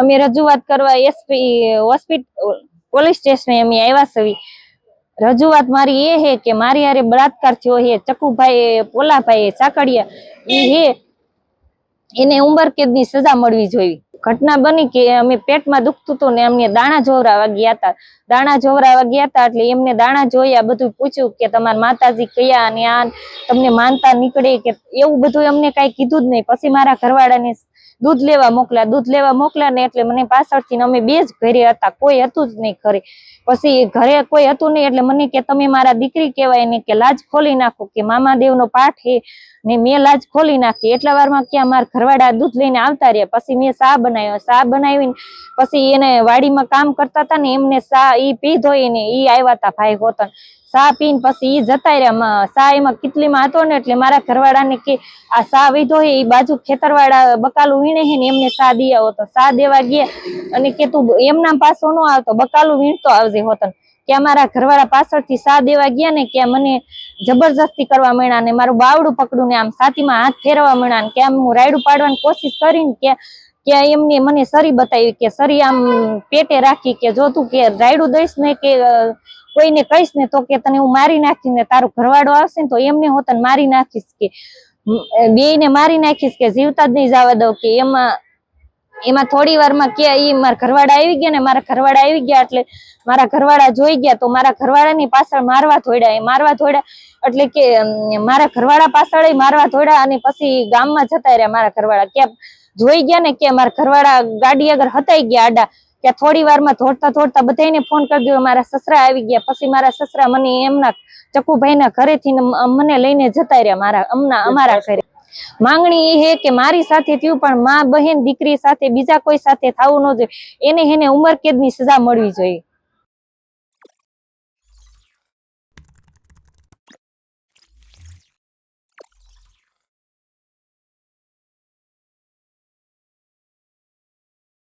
અમે રજૂઆત કરવા એસપી હોસ્પિટલ પોલીસ સ્ટેશને અમે આવ્યા સવી રજૂઆત મારી એ હે કે મારી હારે બળાત્કાર થયો હે ચકુભાઈ, પોલાભાઈ સાકડિયા એ હે એને ઉંમરકેદની સજા મળવી જોઈએ. ઘટના બની કે અમે પેટમાં દુખતું હતું ને અમને દાણા જોવરાવા ગયા હતા. દાણા જોવરાવા ગયા હતા એટલે એમને દાણા જોયા, બધું પૂછ્યું કે તમારા માતાજી કયા અને આ તમને માનતા નીકળે કે એવું બધું અમને કાંઈ કીધું જ નહીં. પછી મારા ઘરવાળાને દૂધ લેવા મોકલ્યા દૂધ લેવા મોકલ્યા ને એટલે મને પાછળથી અમે બે જ ઘરે હતા, કોઈ હતું જ નહીં ઘરે. પછી ઘરે કોઈ હતું નહીં એટલે મને કે તમે મારા દીકરી કહેવાય ને કે લાજ ખોલી નાખો કે મામાદેવનો પાઠ હે ને મેં લાજ ખોલી નાખી. એટલા વારમાં ક્યાં મારા ઘરવાળા દૂધ લઈને આવતા રહ્યા. પછી મેં સા બનાવ્યો, સા બનાવીને પછી એને વાડીમાં કામ કરતા હતા ને એમને સા ઈ પીધો ને ઈ આવ્યા હતા ભાઈ હોતન. સા પીને પછી ઈ જતા રહ્યા. સા એમાં કિટલીમાં હતો ને એટલે મારા ઘરવાળાને કે આ સા વીધો હે બાજુ ખેતરવાળા બકાલું વીણે હે ને એમને સા દી આવો તો સા દેવા ગયા અને કે તું એમના પાછો નો આવતો, બકાલું વીણતો આવજે હોતન. કે અમારા ઘરવાળા પાછળથી સા દેવા ગયા ને કે મને જબરજસ્તી કરવા માંડ્યા ને મારું બાવડું પકડું ને આમ છાતીમાં હાથ ફેરવા માંડ્યા ને કે આમ હું રાયડું પાડવાની કોશિશ કરીને કે કે એમને મને સરી બતાવી કે સરી આમ પેટે રાખી કે જો તું કે રાયડું દઈશ ને કે કોઈને કહીશ ને તો કે તને હું મારી નાખીશ ને તારો ઘરવાળો આવશે ને તો એમને હું તને મારી નાખીશ કે બે ને મારી નાખીશ કે જીવતા જ નહીં જવા દઉં કે એમાં એમાં થોડી વારમાં કે ઈ મારા ઘરવાળા આવી ગયા ને મારા ઘરવાળા આવી ગયા એટલે મારા ઘરવાળા જોઈ ગયા તો મારા ઘરવાળાની પાછળ મારવા થોડ્યા એ મારવા થોડ્યા એટલે કે મારા ઘરવાળા પાછળ મારવા થોડ્યા અને પછી ગામમાં જતા રહ્યા મારા ઘરવાળા. કે જોઈ ગયા ને કે મારા ઘરવાળા ગાડી આગળ હતાઈ ગયા આડા. કે થોડી વારમાં થોડતા થોડતા બધાને ફોન કરી દીધો, મારા સસરા આવી ગયા. પછી મારા સસરા મને એમના ચકુભાઈના ઘરેથી મને લઈને જતા રહ્યા મારા, અમના, અમારા ઘરે. માંગણી એ હે કે મારી સાથે થયું, પણ મા બહેન દીકરી સાથે બીજા કોઈ સાથે થવું ન જોઈએ. એને એને ઉંમર કેદની સજા મળવી જોઈએ.